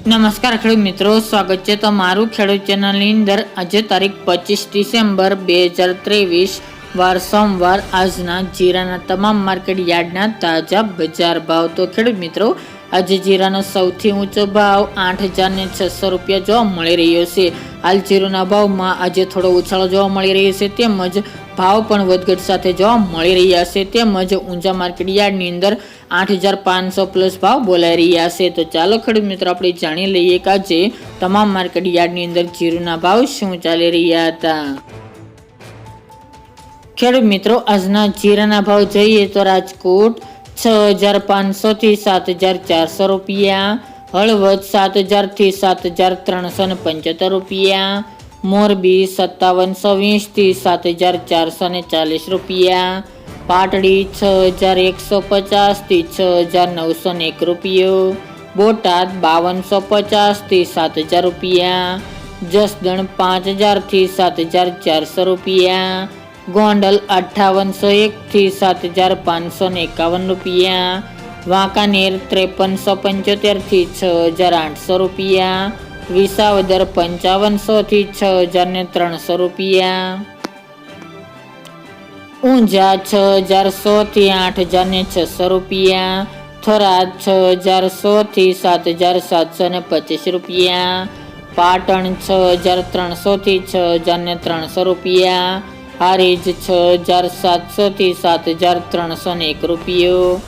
નમસ્કાર ખેડૂત મિત્રો, સ્વાગત છે તમારું ખેડૂત ચેનલની અંદર. આજે તારીખ પચીસ ડિસેમ્બર બે હજાર ત્રેવીસ, વાર સોમવાર. આજના જીરાના તમામ માર્કેટ યાર્ડના તાજા બજાર ભાવ. તો ખેડૂત મિત્રો, આજે જીરાનો સૌથી ઊંચો ભાવ આઠ હજારને છસો રૂપિયા જોવા મળી રહ્યો છે. હાલ જીરુના ભાવમાં આજે થોડો ઉછાળો જોવા મળી રહ્યો છે. તેમજ ભાવ પણ વધઘટ સાથે જોવા મળી રહ્યા છે. તેમજ ઊંચા માર્કેટ યાર્ડની અંદર આઠ હજાર પાંચસો પ્લસ ભાવ બોલાઈ રહ્યા છે. તો ચાલો ખેડૂત મિત્રો આપણે જાણી લઈએ કે આજે તમામ માર્કેટ યાર્ડની અંદર જીરુના ભાવ શું ચાલી રહ્યા હતા. ખેડૂત મિત્રો, આજના જીરાના ભાવ જોઈએ તો રાજકોટ છ હજાર પાંચસોથી સાત હજાર ચારસો રૂપિયા, હળવદ સાત હજારથી સાત હજાર ત્રણસો ને પંચોતેર રૂપિયા મોરબી સત્તાવનસો વીસથી સાત હજાર ચારસો ને ચાલીસ રૂપિયા. પાટડી છ હજાર એકસો પચાસથી છ હજાર નવસો ને એક રૂપિયો. બોટાદ બાવનસો પચાસથી સાત હજાર રૂપિયા. જસદણ પાંચ હજારથી સાત હજાર ચારસો રૂપિયા. ગોંડલ અઠ્ઠાવનસો એકથી સાત હજાર પાંચસો ને એકાવન રૂપિયા. વાંકાનેર ત્રેપનસો પંચોતેરથી છ હજાર આઠસો રૂપિયા. વિસાવદર પંચાવનસોથી છ હજાર ને ત્રણસો રૂપિયા. ઊંઝા છ હજાર સોથી આઠ હજાર ને છસો રૂપિયા. થરાદ છ હજાર સોથી સાત હજાર સાતસો ને પચીસ રૂપિયા. પાટણ છ હજાર ત્રણસોથી છ હજાર ને ત્રણસો રૂપિયા. હારીજ છ હજાર સાતસોથી સાત હજાર ત્રણસો ને એક રૂપિયો.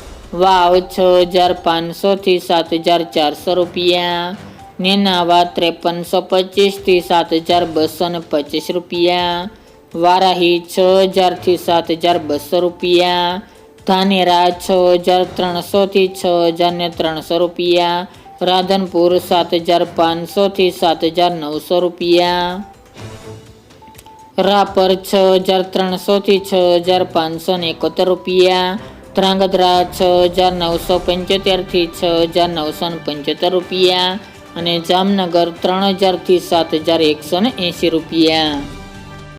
વાવ છ હજાર પાંચસોથી સાત હજાર ચારસો રૂપિયા. નેનાવા ત્રેપનસો પચીસથી સાત હજાર બસો ને પચીસ રૂપિયા. વારાહી છ હજારથી સાત હજાર બસો રૂપિયા. ધાનેરા છ હજાર ત્રણસોથી છ હજાર ને ત્રણસો રૂપિયા. રાધનપુર સાત હજાર પાંચસોથી સાત હજાર નવસો રૂપિયા. રાપર છ હજાર ત્રણસોથી છ હજાર પાંચસો ને એકોતેર રૂપિયા. ધ્રાંગધ્રા છ હજાર નવસો પંચોતેરથી છ હજાર નવસો ને પંચોતેર રૂપિયા. અને જામનગર ત્રણ હજારથી સાત હજાર એકસો ને એંસી રૂપિયા.